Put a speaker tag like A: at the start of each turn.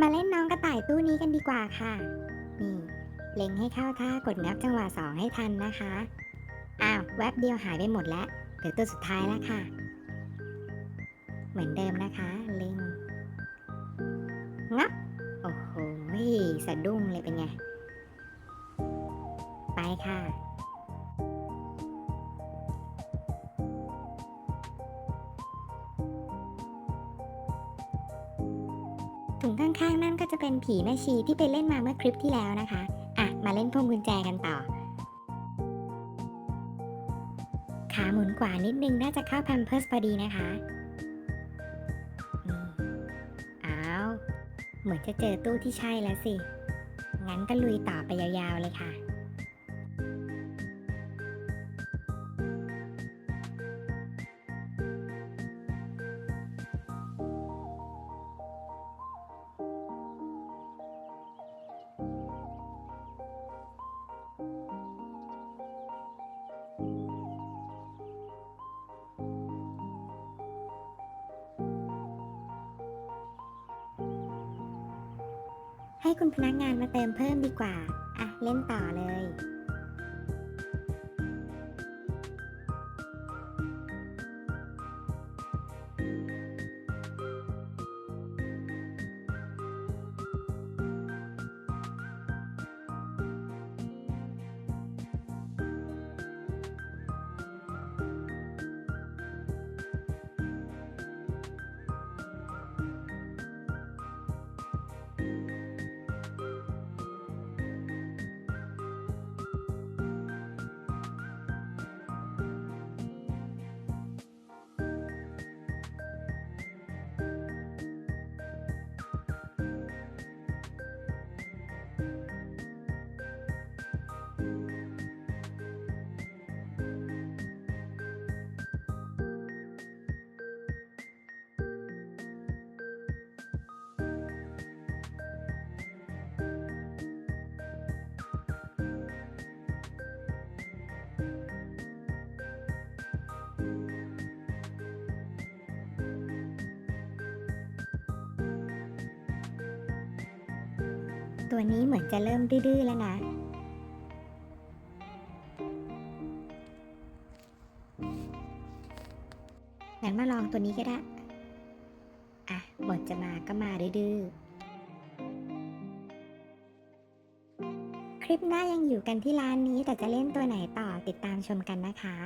A: มาเล่นน้องกระต่ายตู้นี้กันดีกว่าค่ะ นี่เล็งให้เข้าท่ากดงับจังหวะสองให้ทันนะคะ อ้าวแวบเดียวหายไปหมดแล้วเหลือตัวสุดท้ายแล้วค่ะ เหมือนเดิมนะคะ เล็ง งับ โอ้โหสะดุ้งเลยเป็นไง ไปค่ะ ถุงข้างๆ นั่นก็จะเป็นผีแม่ชีที่ไปเล่นมาเมื่อคลิปที่แล้วนะคะ อะ มาเล่นพวงกุญแจกันต่อ ขาหมุนขวานิดนึงน่าจะเข้าแพมเพิร์สพอดีนะคะอ้าว เหมือนจะเจอตู้ที่ใช่แล้วสิ งั้นก็ลุยต่อไปยาวๆเลยค่ะ ให้คุณพนักงานมาเติมเพิ่มดีกว่า อะ เล่นต่อเลย ตัวนี้เหมือนจะเริ่มดื้อแล้วนะ งั้นมาลองตัวนี้ก็ได้ อะบทจะมาก็มาดื้อคลิปหน้ายังอยู่กันที่ร้านนี้แต่จะเล่นตัวไหนต่อติดตามชมกันนะคะ